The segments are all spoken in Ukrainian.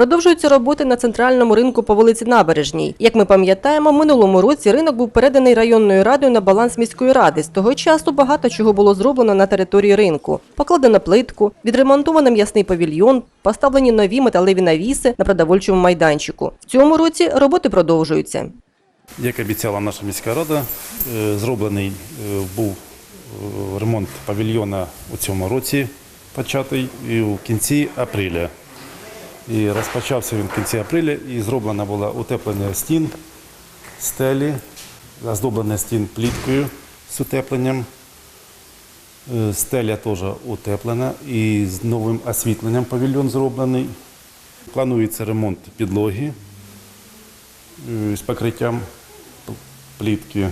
Продовжуються роботи на центральному ринку по вулиці Набережній. Як ми пам'ятаємо, минулому році ринок був переданий районною радою на баланс міської ради. З того часу багато чого було зроблено на території ринку. Покладено плитку, відремонтовано м'ясний павільйон, поставлені нові металеві навіси на продовольчому майданчику. В цьому році роботи продовжуються. Як обіцяла наша міська рада, е, зроблений е, був е, ремонт павільйона у цьому році початий і в кінці апреля. І розпочався він в кінці апреля, і зроблена була утеплення стін, стелі, оздоблення стін пліткою з утепленням. Е, Стеля теж утеплена і з новим освітленням павільйон зроблений. Планується ремонт підлоги е, з покриттям плітки.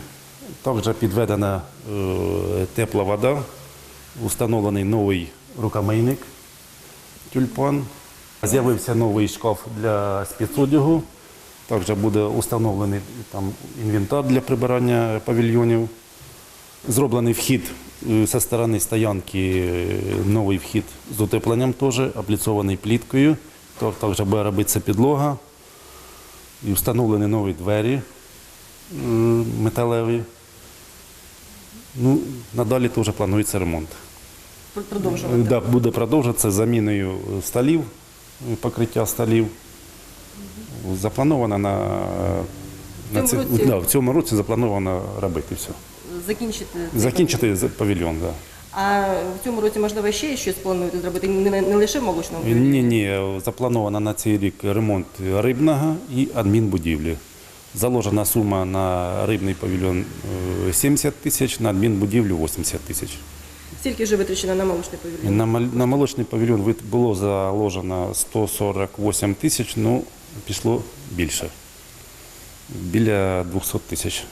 Також підведена е, тепла вода, встановлений новий рукомийник тюльпан. З'явився новий шкаф для спецодягу. Також буде встановлений там інвентар для прибирання павільйонів. Зроблений вхід е, зі сторони стоянки, е, новий вхід з утепленням теж, обліцований пліткою. Також буде робитися підлога. І встановлені нові двері е, металеві. Ну, надалі теж планується ремонт. Продовжувати. Да, буде продовжуватися заміною столів, е, покриття столів. Заплановано на, на цьому ці- році? да, в цьому році заплановано робити все. Закінчити Закінчити з- павільйон, так. А в цьому році можливо ще щось плануєте зробити не, не лише в молочному Да. Ні, ні, заплановано на цей рік ремонт рибного і адмінбудівлі. Заложена сума на рибний павільйон е, 70 тисяч, на адмінбудівлю 80 тисяч. Скільки вже витрачено на молочний павільйон? На, мал- на молочний павільйон було заложено 148 тисяч, ну пішло більше. Біля 200 тисяч.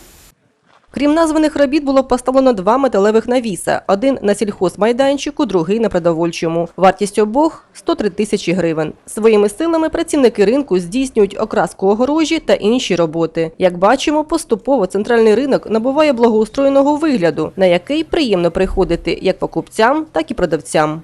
Крім названих робіт, було поставлено два металевих навіса: один на сільхозмайданчику, другий на продовольчому. Вартість обох 103 тисячі гривень. Своїми силами працівники ринку здійснюють окраску огорожі та інші роботи. Як бачимо, поступово центральний ринок набуває благоустроєного вигляду, на який приємно приходити як покупцям, так і продавцям.